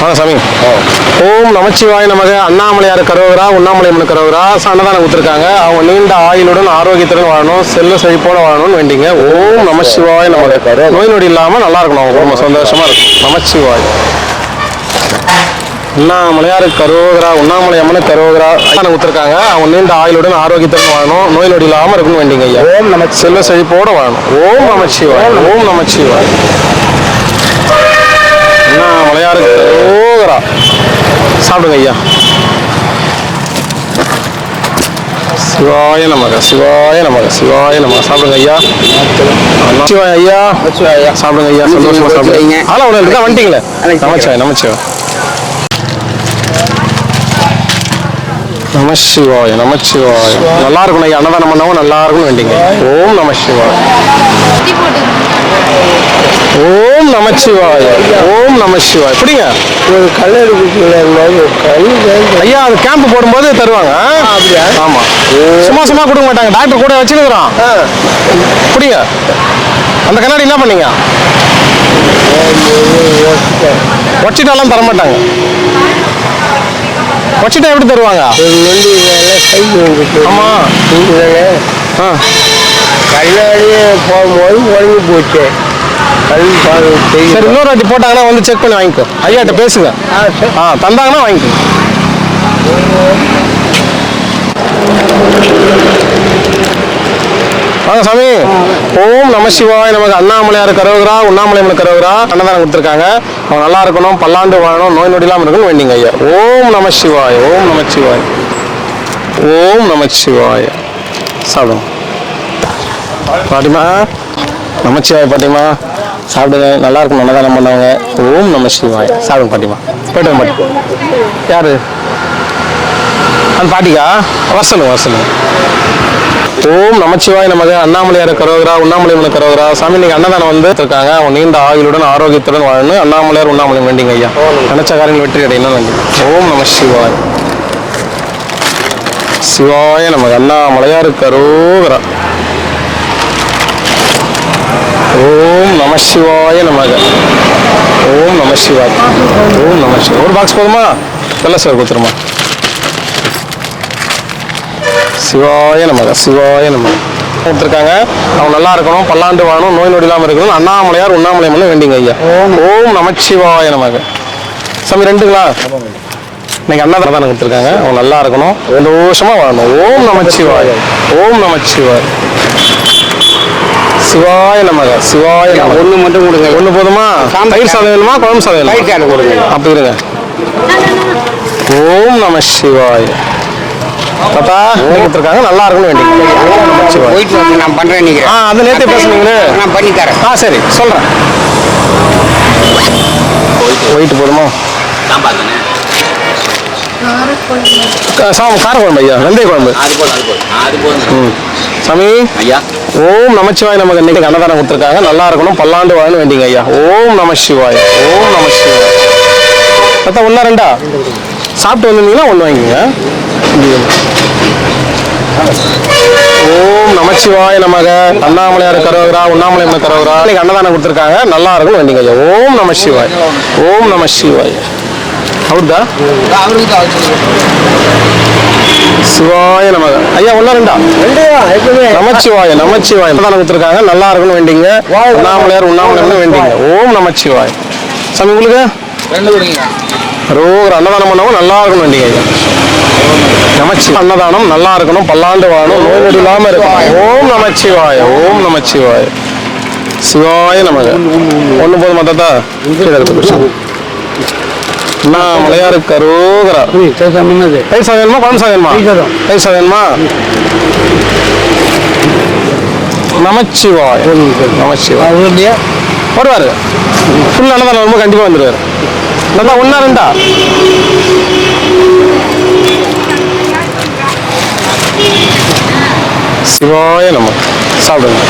வாங்க சாமி ஓம் நமச்சிவாய நமக. அண்ணாமலையார் கரோகரா உண்ணாமலையம்மன் கரோகரா அன்னதானம் கொடுத்துருக்காங்க. அவங்க நீண்ட ஆயுளுடன் ஆரோக்கியத்துடன் வாழணும் செல்ல செழிப்போட வாழணும்னு வேண்டிங்க. ஓம் நமச்சிவாய நமக. நோய் நொடி இல்லாமல் நல்லா இருக்கணும். அவங்க குடும்பம் சந்தோஷமா இருக்கும். நமச்சிவாய். அண்ணாமலையார் கரோகரா உண்ணாமலை அம்மன் கரோகரா அன்னதானம் கொடுத்துருக்காங்க. அவங்க நீண்ட ஆயுளுடன் ஆரோக்கியத்துடன் வாழணும். நோய் நொடி இல்லாமல் இருக்கணும் வேண்டிங்க ஐயா. ஓம் நம செல்ல செழிப்போட வாழணும். ஓம் நமச்சிவாய். ஓம் நமச்சிவாய். என்ன மலையாருக்கு ஓகரா சாப்பிடுங்க ஐயா சிவாய நமக சிவாய நமக சிவாய நமக சாப்பிடுங்க ஐயா சிவாய ஐயா சாப்பிடுங்க ஐயா சந்தோஷமா சாப்பிடுங்க ஆனா உடனே இருக்கா வந்துட்டீங்களே நமச்சிவாய் நமச்சிவாய் நமசிவாய நமச்சிவாய நல்லா இருக்கணும் ஐயா அன்னதானம் பண்ணவும் நல்லா இருக்கும்னு வேண்டிங்க ஓம் நமசிவாய் ஓம் நமச்சிவாய. ஓம் நமசிவாய் பிடிங்க ஒரு கல்லூரி ஐயா அது கேம்ப் போடும்போது தருவாங்க? ஆமா. சும்மா சும்மா கொடுக்க மாட்டாங்க. டாக்டர் கூட வச்சுருக்கிறோம். புடிங்க அந்த கண்ணாடி என்ன பண்ணீங்க? வச்சிட்டாலாம் தர மாட்டாங்க வச்சிட்டா எப்படி தருவாங்க? ஆமா. ஆ. கண்ணாடியே போகும்போது உடஞ்சி போச்சு. சரி இன்னொரு வாட்டி போட்டாங்கன்னா வந்து செக் பண்ணி வாங்கிக்கோ. ஐயாட்ட பேசுங்க. ஆ தந்தாங்கன்னா வாங்கிக்கோ. வாங்க சாமி. ஓம் நம சிவாய நமக்கு அண்ணாமலையார் கரோகரா உண்ணாமலையம்மன் கரோகரா அன்னதானம் கொடுத்துருக்காங்க. அவங்க நல்லா இருக்கணும் பல்லாண்டு வாழணும் நோய் நொடி இல்லாமல் இருக்கணும் வேண்டிங்க ஐயா. ஓம் நம சிவாய ஓம் நம சிவாய. ஓம் நம சிவாய. சாப்பிடுங்க. பாட்டிமா நமச்சிவாய பாட்டிமா. சாப்பிடுங்க நல்லா இருக்கும் அன்னதானம் பண்ணவங்க ஓம் நம்ம சிவாய். சாப்பிடுங்க பாட்டிமா. போயிட்டு பாட்டி. யாரு? அந்த பாட்டிக்கா? வர சொல்லுங்க வர சொல்லுங்க ஓம் நமச்சிவாய் நமது அண்ணாமலையார் கரோகரா உண்ணாமலையம்மன் கரோகரா. சாமி இன்னைக்கு அன்னதானம் வந்து இருக்காங்க அவங்க நீண்ட ஆயுளுடன் ஆரோக்கியத்துடன் வாழணும். அண்ணாமலையார் உண்ணாமலை வேண்டிங்க ஐயா. நினைச்ச காரியங்கள் வெற்றி அடையணும் நன்றி. ஓம் நம சிவாய். சிவாய நமது அண்ணாமலையார் கரோகரா. ஓம் நம சிவாய நமக. ஓம் நம சிவாய். ஓம் நம சிவாய். ஒரு பாக்ஸ் போதுமா? வெள்ள சார் கொடுத்துருமா? சிவாய நமக சிவாய நமக. கொடுத்துருக்காங்க. அவங்க நல்லா இருக்கணும். பல்லாண்டு வாழணும். நோய் நொடி இல்லாமல் இருக்கணும். அண்ணாமலையார் உண்ணாமலையம்மன் வேண்டிங்க ஐயா ஓம் நமச்சிவாய நமக. சாமி ரெண்டுங்களா? இன்னைக்கு அன்னதானம் கொடுத்துருக்காங்க. அவங்க நல்லா இருக்கணும். சந்தோஷமா வாழணும். ஓம் நமச்சிவாய ஓம் நமச்சிவாய் சிவாய நமக சிவாய நமக. ஒன்று மட்டும் கொடுங்க. ஒண்ணு போதுமா? தயிர் சாதம் வேணுமா? குழம்பு சாதம் வேணுமா? தயிர் சாதம் கொடுங்க. அப்படி இருங்க. ஓம் நம சிவாய். தாத்தா கொடுத்துருக்காங்க. நல்லா இருக்கும்னு வேண்டிங்க போயிட்டு வந்து நான் பண்ணுறேன் நீங்கள் ஆ அது நேத்தே பேசுனீங்களே. நான் பண்ணி தரேன். ஆ சரி. சொல்றேன். போயிட்டு போதுமா? க- சாமி கார குழம்பு ஐயா. வெந்தய குழம்பு அது போதும் அது போதும். அது போதும். ம். சாமி. ஐயா. ஓம் நமச்சிவாய் நமக்கு இன்னைக்கு அன்னதானம் கொடுத்துருக்காங்க. நல்லா இருக்கணும். பல்லாண்டு வாழணும் வேண்டிங்க ஐயா. ஓம் நம சிவாய் ஓம் நம சிவாய் அத்தா ஒன்றா ரெண்டா? சாப்பிட்டு வந்திருந்தீங்கன்னா ஒன்று வாங்கிக்கோங்க. ஓம் நமச்சிவாய நமக. அண்ணாமலையார் கரோகரா உண்ணாமலையம்மன் கரோகரா இன்னைக்கு அன்னதானம் கொடுத்துருக்காங்க. நல்லா இருக்கணும் வேண்டிங்க ஐயா. ஓம் நம சிவாய் ஓம் நம சிவாய் அவருதா அவருக்கு சிவாய நமக. ஐயா ஒன்றா ரெண்டா? நமச்சிவாய நமச்சிவாய. அன்னதானம் கொடுத்துருக்காங்க. நல்லா இருக்கணும் வேண்டிங்க. உண்ணாமலையார் வேண்டிங்க. ஓம் நமச்சிவாய். சாமி உங்களுக்கு? ரெண்டு கொடுங்க. ரோகர் அன்னதானம் பண்ணவும் நல்லா இருக்கணும் வேண்டிங்க ஐயா. நமச்சி அன்னதானம் நல்லா இருக்கணும். பல்லாண்டு வாழணும். நோய் நொடி இல்லாம இருக்கணும். ஓம் நமச்சிவாய ஓம் நமச்சிவாய. சிவாய நமக. ஒண்ணு போதுமா தாத்தா? கரோகரா சொன்னது தயிர் சாதம் வேணுமா சாதம் வேணுமா சாதம் வேணுமா நமச்சிவாய் நமச்சிவாய் வருவாரு ஃபுல் அன்னதானம் வரும்போது கண்டிப்பா வந்துருவாரு நல்லா ஒன்னா ரெண்டா சிவாய நம சாப்பிடுங்க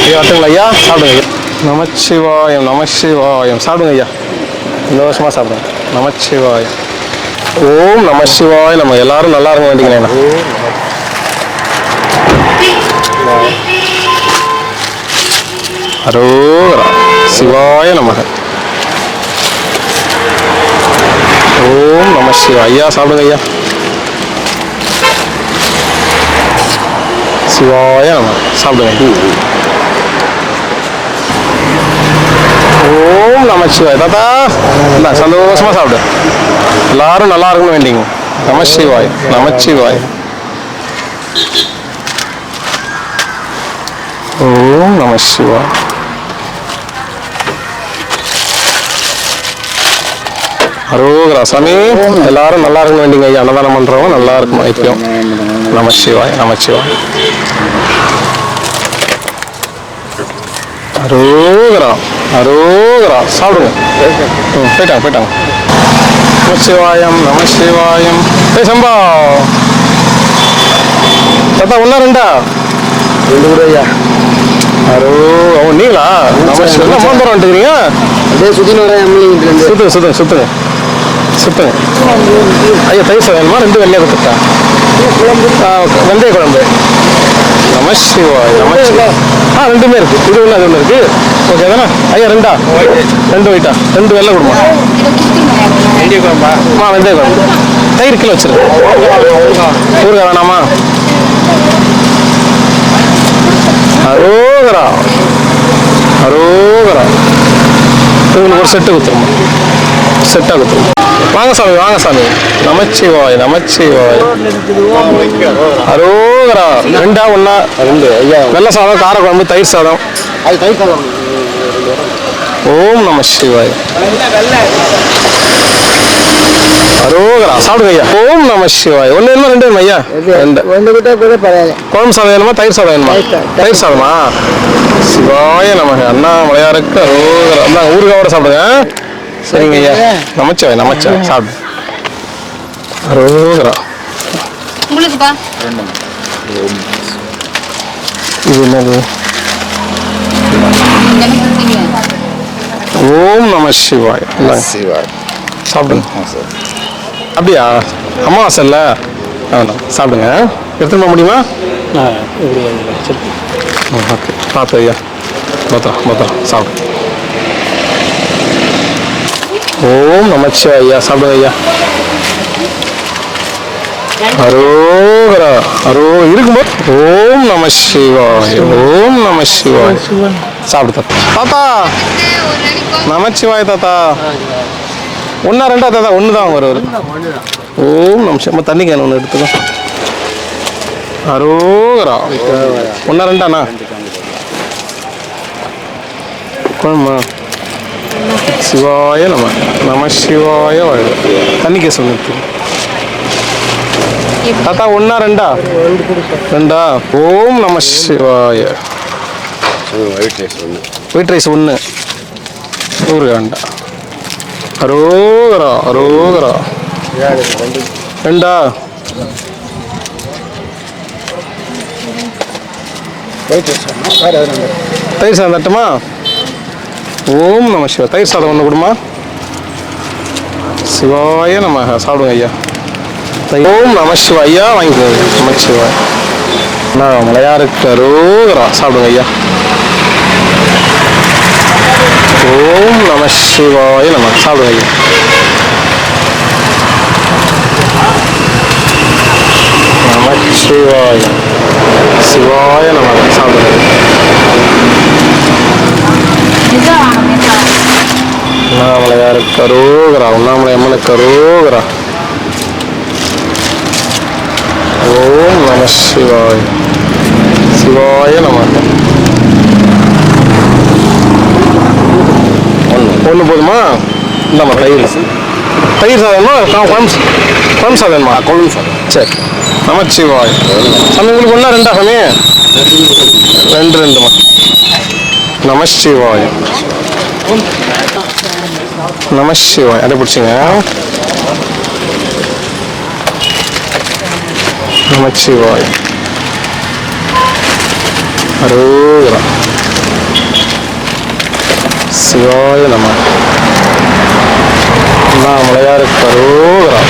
ஐயா வரட்டுங்களா ஐயா சாப்பிடுங்க ஐயா நமச்சிவாயம் நமசிவாயம் சாப்பிடுங்க ஐயா சந்தோஷமா சாப்பிடுங்க நமச்சிவாயம். ஓம் நம சிவாய நம்ம எல்லாரும் நல்லா இருக்க வேண்டிக்கிறேன் அரோகரா சிவாய நமக. ஓம் நம சிவா ஐயா சாப்பிடுங்க ஐயா. சிவாய நம சாப்பிடுங்க ஓம் நம தாத்தா இல்லை சந்தோஷமா சாப்பிடு. எல்லாரும் நல்லா இருக்கணும் வேண்டிங்க. நமச்சிவாய் நமச்சிவாய் ஓம் நமசிவாய். அரோகரா சாமி. எல்லாரும் நல்லா இருக்கணும் வேண்டிங்க. ஐயா அன்னதானம் பண்றவங்க நல்லா இருக்கணும். ஐக்கியம். நம நமச்சிவாய் நம சிவாய் அரோகரா அரோகரா. சாப்பிடுங்க. போயிட்டாங்க போயிட்டாங்க. நமசிவாயம் நமசிவாயம் ஏய் சம்பா. தாத்தா ஒன்றா ரெண்டா? ரெண்டு கூட ஐயா. அரோ ஓ நீங்களா? நமசிவாயம் அம்மா தூரம் வந்துட்டுக்கிறீங்க அப்படியே சுற்றி வரேன் எம்எல்ஏ சுத்துங்க சுத்துங்க சுத்துங்க. சுத்துங்க. ஐயா தயிர் சாதம் வேணுமா? ரெண்டு வெள்ளையா கொடுத்துட்டா? ஓகே. வெந்தய குழம்பு. நமசிவாய் நமசிவாய் ஆ ரெண்டுமே இருக்கு. இது ஒன்று அது ஒன்று இருக்கு. ஓகே தானே? ஐயா ரெண்டா? ரெண்டு ஒயிட்டா ரெண்டு வெள்ளை கொடுமா? வெந்தய குழம்பா? அம்மா வெந்தய குழம்பு. தயிர் கிலோ வச்சிருக்கேன் ஊறுகாய் வேணாமா அரோகரா. அரோகரா உங்களுக்கு ஒரு செட்டு கொடுத்துருமா? செட்டாக கொடுத்துருமா? வாங்க சாமி வாங்க சாமி. நமச்சிவாய் நமச்சிவாய். அரோகரா. ரெண்டா ஒண்ணா ரெண்டு ஐயா. வெள்ளை சாதம் கார குழம்பு தயிர் சாதம். அது கை சாதம். ஓம் நம சிவாய் அரோகரா. சாப்பிடுங்க ஐயா. ஓம் நம சிவாய் ஒன்று வேணுமா ரெண்டு வேணுமா ஐயா? ரெண்டு. குழம்பு சாதம் வேணுமா தயிர் சாதம் வேணுமா? தயிர் சாதம். சிவாய நமக. அண்ணா மலையாருக்கு அரோகரா. அண்ணா ஊறுகாவோட சாப்பிடுங்க சரிங்க. ஐயா நமச்சிவாய் நமச்சிவாய் சாப்பிடு அரோகரா உங்களுக்குப்பா. இது என்னது? ஓம் நம சிவாய். சிவாய். சாப்பிடுங்க. அப்படியா? அமாவாசை இல்லை வேண்டாம் சாப்பிடுங்க. எடுத்துட்டு போக முடியுமா? ஓகே. பார்த்து ஐயா. பத்திரம் பத்திரம். சாப்பிடு. ஓம் நமச்சிவா ஐயா சாப்பிடுங்க ஐயா. அரோகரா அரோ இருக்கும்போது ஓம் நம சிவாய் ஓம் நம சிவாய் சாப்பிடு தாத்தா. நமச்சிவாய் தாத்தா. ஒன்றா ரெண்டா தாத்தா ஒன்று தான் வருவார் ஓம் நம சிவ தண்ணி கேன் ஒன்று எடுத்துக்கோ. அரோகரா. ஒன்றா ரெண்டாண்ணா? குழம்பா. சிவாய நம நம சிவாய வாழ்க தண்ணிக்க கேஸ் தாத்தா ஒன்னா ரெண்டா ரெண்டா ஓம் நம சிவாய ஒயிட் ரைஸ் ஒன்று ஒயிட் ரைஸ் ஒன்று நூறு வேண்டா அரோகரா அரோகரா ரெண்டா தயிர் சாதம் தட்டுமா ஓம் நம சிவா தயிர் சாதம் ஒன்று கொடுமா? சிவாய நம்ம சாப்பிடுங்க ஐயா. தயிர். ஓம் நம சிவா ஐயா. வாங்கிக்கோங்க நம சிவாய். அண்ணா மலையாருக்கு அரோகரா சாப்பிடுங்க ஐயா. ஓம் நம சிவாய நம்ம சாப்பிடுங்க ஐயா. நம சிவாய. சிவாய நம. சாப்பிடுங்க உண்ணாமலையாருக்கு அரோகரா உண்ணாமலை அம்மனுக்கு அரோகரா ஓம் நம சிவாய். சிவாய நம. ஒன்று போதுமா? இந்தாம்மா தயிர். தயிர் சாதமா கா- குழம்பு சா- குழம்பு சாதம் வேணுமா? குழம்பு சாதம். சரி. நமச்சிவாய் சாமி உங்களுக்கு ஒன்றா ரெண்டா சாமி? ரெண்டு ரெண்டுமா? நமசிவாய் நமசிவாய் அதை பிடிச்சிங்க நமச்சிவாய் அரோகரா சிவாய நம அண்ணாமலையாருக்கு அரோகரா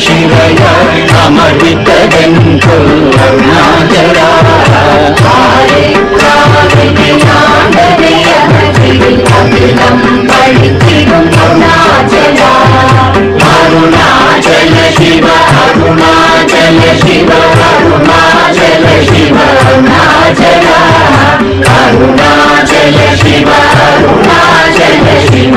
शिवय अमृतदन्तु अरुणाचला அகிலம் படித்திடும் அருணாச்சலா அருணாச்சல சிவ அருணாச்சல சிவ அருணாச்சல சிவ அருணாச்சலா அருணாச்சல சிவ அருணாச்சல சிவ